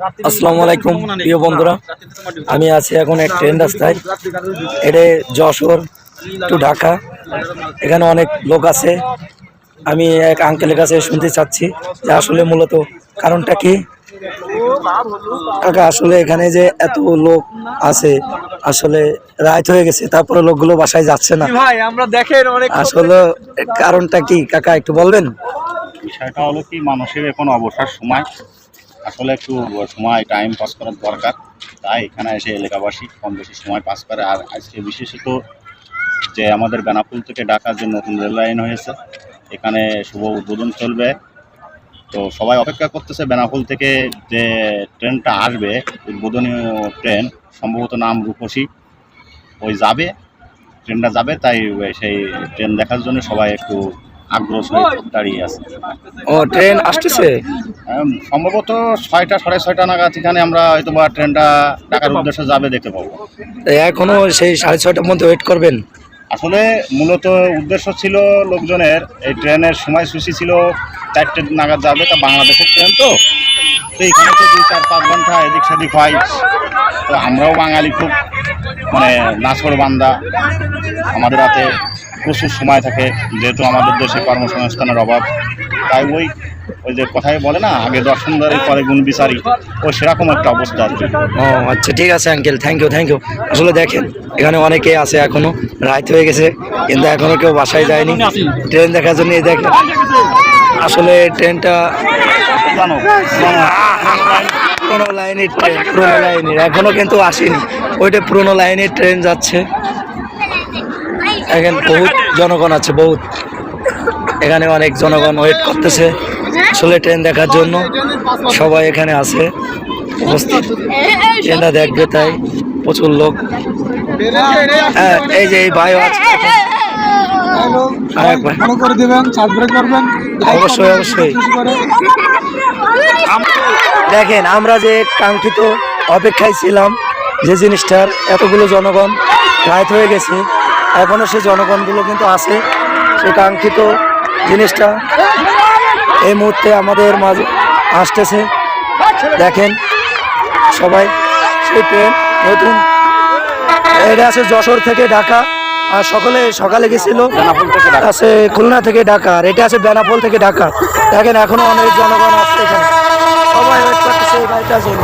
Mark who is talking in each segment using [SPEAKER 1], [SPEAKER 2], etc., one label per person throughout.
[SPEAKER 1] আসসালামু আলাইকুম প্রিয় বন্ধুরা। আমি আছি এখন এক ট্রেন রাস্তায়। এটা যশোর টু ঢাকা। এখানে অনেক লোক আছে। আমি এক আঙ্কেলের কাছে শুনতে চাচ্ছি যে আসলে মূলত কারণটা কি? কাকা আসলে এখানে যে এত লোক আছে আসলে রাত হয়ে গেছে তারপরে লোকগুলো বাসায় যাচ্ছে না।
[SPEAKER 2] ভাই আমরা দেখেন অনেক
[SPEAKER 1] আসলে কারণটা কি? কাকা একটু বলবেন?
[SPEAKER 3] বিষয়টা হলো কি মানুষের এখন অবসর সময়। আসলে একটু সময় টাইম পাস করার দরকার। তাই এখানে এসে এলাকাবাসী কম বেশি সময় পাস করে। আর আজকে বিশেষত যে আমাদের বেনাপুল থেকে ঢাকার যে নতুন রেল লাইন হয়েছে, এখানে শুভ উদ্বোধন চলবে। তো সবাই অপেক্ষা করতেছে বেনাপুল থেকে যে ট্রেনটা আসবে উদ্বোধনী ট্রেন, সম্ভবত নাম রূপসী। ওই যাবে, ট্রেনটা যাবে, তাই সেই ট্রেন দেখার জন্য সবাই একটু আগ্রহ দাঁড়িয়ে আছে।
[SPEAKER 1] ও ট্রেন আসতেছে?
[SPEAKER 3] সম্ভবত ছয়টা সাড়ে ছয়টা নাগাদ এখানে আমরা হয়তো বা ট্রেনটা ঢাকার উদ্দেশ্যে যাবে দেখতে পাবো।
[SPEAKER 1] এখনও সেই সাড়ে ছয়টার মধ্যে ওয়েট করবেন?
[SPEAKER 3] আসলে মূলত উদ্দেশ্য ছিল লোকজনের এই ট্রেনের সময়সূচি ছিল চারটে নাগাদ যাবে তা বাংলাদেশের ট্রেন তো। তো এখানে তো দুই চার পাঁচ ঘণ্টা এদিক সেদিক হয়। তো আমরাও বাঙালি খুব মানে নাছর বান্দা আমাদের হাতে প্রচুর সময় থাকে, যেহেতু আমাদের দেশে কর্মসংস্থানের অভাব, তাই ওই ওই যে কথাই বলে না, আগে দর্শনদারি, পরে গুণ বিচারি ও সেরকম একটা অবস্থা আর
[SPEAKER 1] ও আচ্ছা ঠিক আছে uncle thank you thank you আসলে দেখেন, এখানে অনেকে আছে এখনও রাত হয়ে গেছে, কিন্তু এখনও কেউ বাসায় যায়নি। ট্রেন দেখার জন্য দেখেন, আসলে ট্রেনটা
[SPEAKER 3] জানো
[SPEAKER 1] পুরোনো লাইনের ট্রেন পুরোনো লাইনের, এখনও কিন্তু আসেনি। ওইটা পুরোনো লাইনের ট্রেন যাচ্ছে। এখানে বহুত জনগণ আছে, বহুত। এখানে অনেক জনগণ ওয়েট করতেছে। আসলে ট্রেন দেখার জন্য সবাই এখানে আছে, উপস্থিত। ট্রেনটা দেখবে তাই, প্রচুর লোক। হ্যাঁ এই যে এই ভাই। অবশ্যই অবশ্যই। দেখেন, আমরা যে কাঙ্ক্ষিত অপেক্ষায় ছিলাম, যে জিনিসটার এতগুলো জনগণ রাত হয়ে গেছে এখনও সেই জনগণগুলো কিন্তু আছে সেই কাঙ্ক্ষিত জিনিসটা এই মুহূর্তে আমাদের মাঝে আসতেছে। দেখেন সবাই সেই ট্রেন নতুন। এটা আছে যশোর থেকে ঢাকা আর সকলে সকালে গেছিল আছে খুলনা থেকে ঢাকা আর এটা আছে বেনাপোল থেকে ঢাকা। দেখেন এখনও অনেক জনগণ আসছে এখানে। সবাই ওয়েট করতেছে এই গাড়িটার জন্য।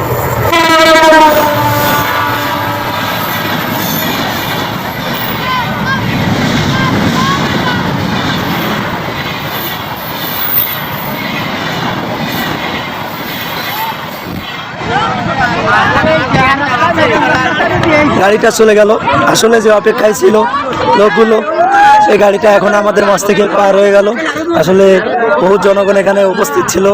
[SPEAKER 1] গাড়িটা চলে গেল। আসলে যে অপেক্ষায় ছিল লোকগুলো, সেই গাড়িটা এখন আমাদের মাছ থেকে পার হয়ে গেল। আসলে বহু জনগণ এখানে উপস্থিত ছিল।